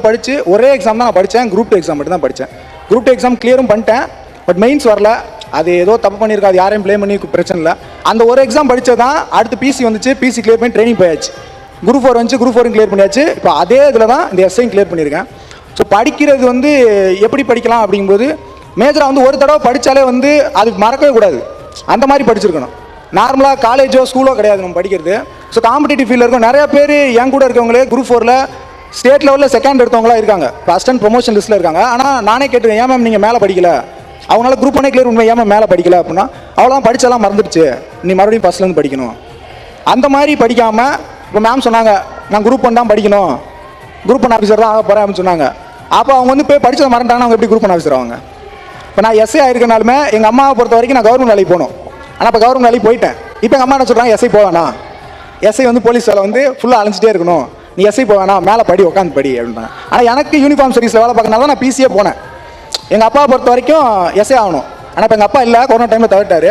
படித்து ஒரே எக்ஸாம் தான் நான் படித்தேன் குரூப் டூ எக்ஸாம் மட்டும் தான் படித்தேன் குரூப் டூ எக்ஸாம் கிளியரும் பண்ணிட்டேன். பட் மெயின்ஸ் வரல. அது ஏதோ தப்பு பண்ணியிருக்கா அது யாரையும் ப்ளே பண்ணி பிரச்சனை இல்லை. அந்த ஒரு எக்ஸாம் படித்ததான் அடுத்து பிசி வந்துச்சு. பிசி கிளியர் பண்ணி ட்ரைனிங் போயாச்சு. குரூப் ஃபோர் வந்துச்சு. குரூப் ஃபோரும் கிளியர் பண்ணியாச்சு. இப்போ அதே இதில் தான் இந்த எஸ்ஐயும் கிளியர் பண்ணியிருக்கேன். ஸோ படிக்கிறது வந்து எப்படி படிக்கலாம் அப்படிங்கும்போது மேஜராக வந்து ஒரு தடவை படித்தாலே வந்து அது மறக்கவே கூடாது. அந்த மாதிரி படிச்சிருக்கணும். நார்மலாக காலேஜோ ஸ்கூலோ கிடையாது நம்ம படிக்கிறது. ஸோ காம்படிட்டிவ் ஃபீல்டில் இருக்கும் நிறைய பேர் என் கூட இருக்கவங்களே குரூப் ஃபோரில் ஸ்டேட் லெவலில் செகண்ட் எடுத்தவங்களா இருக்காங்க. ஃபஸ்ட் அண்ட் ப்ரொமோஷன் லிஸ்ட்டில் இருக்காங்க. ஆனால் நானே கேட்டுருக்கேன் ஏன் மேம் நீங்கள் மேலே படிக்கல? அவங்களால குரூப் ஒன்னே கிளியர் உண்மை ஏன் மேலே படிக்கல? அப்படின்னா அவ்வளோதான் படித்தாலாம் மறந்துடுச்சு. நீ மறுபடியும் ஃபஸ்ட்லேருந்து படிக்கணும். அந்த மாதிரி படிக்காமல் இப்போ மேம் சொன்னாங்க நான் குரூப் ஒன் தான் படிக்கணும். குரூப் ஒன் ஆஃபீஸர் தான் ஆக போகிறேன் அப்படின்னு சொன்னாங்க. அப்போ அவங்க வந்து போய் படித்ததை மறந்துட்டாங்கன்னா அவங்க எப்படி குரூப் ஒன் ஆஃபீஸர் ஆவாங்க? இப்போ நான் எஸ்ஐ ஆயிருக்கனாலுமே எங்கள் அம்மாவை பொறுத்த வரைக்கும் நான் கவர்மெண்ட் வேலைக்கு போகணும். ஆனால் இப்போ கவர்மெண்ட் வேலைக்கு போயிட்டேன். இப்போ எங்கள் அம்மா என்ன சொல்கிறாங்க எஸ்ஐ போவேண்ணா எஸ்ஐ வந்து போலீஸ் வேலை வந்து ஃபுல்லாக அலைஞ்சிட்டே இருக்கணும். நீ எஸ்ஐ போவேணா மேலே படி உட்காந்து படி அப்படின்னா ஆனால் எனக்கு யூனிஃபார்ம் சர்வீஸில் வேலை பார்க்கறனால தான் நான் பிசியே போனேன். எங்கள் அப்பாவை பொறுத்த வரைக்கும் எஸ்ஐ ஆகணும். ஆனால் இப்போ எங்கள் அப்பா இல்லை கொரோனா டைமில் தவிட்டார்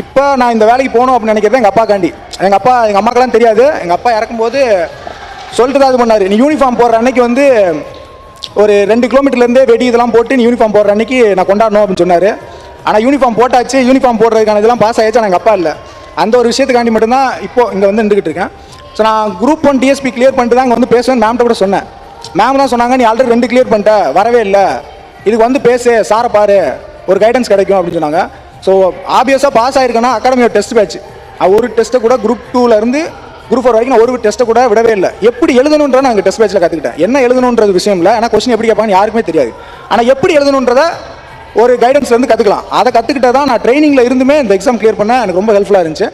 இப்போ நான் இந்த வேலைக்கு போகணும் அப்படின்னு நினைக்கிறது எங்கள் அப்பா காண்டி எங்கள் அப்பா எங்கள் அம்மாக்கெல்லாம் தெரியாது. எங்கள் அப்பா இறக்கும்போது சொல்லிட்டு தான் இது பண்ணார். நீ யூனிஃபார்ம் போடுற அன்னைக்கு வந்து ஒரு ரெண்டு கிலோமீட்டர்லேருந்தே வெடி இதெல்லாம் போட்டு நீ யூனிஃபார்ம் போடுற அன்னைக்கு நான் கொண்டாடணும் அப்படின்னு சொன்னார். ஆனால் யூனிஃபார்ம் போட்டாச்சு. யூனிஃபார்ம் போடுறதுக்கான இதெல்லாம் பாஸ் ஆகிடுச்சு ஆனால் எங்கள் அப்பா இல்லை. அந்த ஒரு விஷயத்துக்காண்டி மட்டும்தான் இப்போ இங்கே வந்து நின்றுக்கிட்டு இருக்கேன். ஸோ நான் குரூப் ஒன் டிஎஸ்பி கிளியர் பண்ணிட்டு தான் இங்கே வந்து பேசுவேன் மேம்கிட்ட கூட சொன்னேன். மேம் தான் சொன்னாங்க நீ ஆல்ரெடி ரெண்டு கிளியர் பண்ணிட்ட வரவே இல்லை. இதுக்கு வந்து பேசு சாரை பாரு. ஒரு கைடன்ஸ் கிடைக்கும் அப்படின்னு சொன்னாங்க. ஸோ ஆப்வியஸாக பாஸ் ஆயிருக்கேன்னா அகாடமியோட டெஸ்ட் பேட்ச் ஒரு டெஸ்ட்டை கூட குரூப் டூலேருந்து குரூப் ஃபோர் வரைக்கும் நான் ஒரு டெஸ்ட்டை கூட விடவே இல்லை. எப்படி எழுதணுன்ற நான் டெஸ்ட் பேட்சில் கற்றுக்கிட்டேன் என்ன எழுதணுன்றது விஷயம் இல்லை. ஆனால் கொஸ்டின் எப்படி கேட்பாங்கன்னு யாருக்குமே தெரியாது. ஆனால் எப்படி எழுதணுன்றத ஒரு கைடன்ஸ்லேருந்து கற்றுக்கலாம் அதை கற்றுக்கிட்டா தான் நான் ட்ரைனிங்கில் இருந்துமே இந்த எக்ஸாம் கிளியர் பண்ண எனக்கு ரொம்ப ஹெல்ப்ஃபுல்லாக இருந்துச்சு.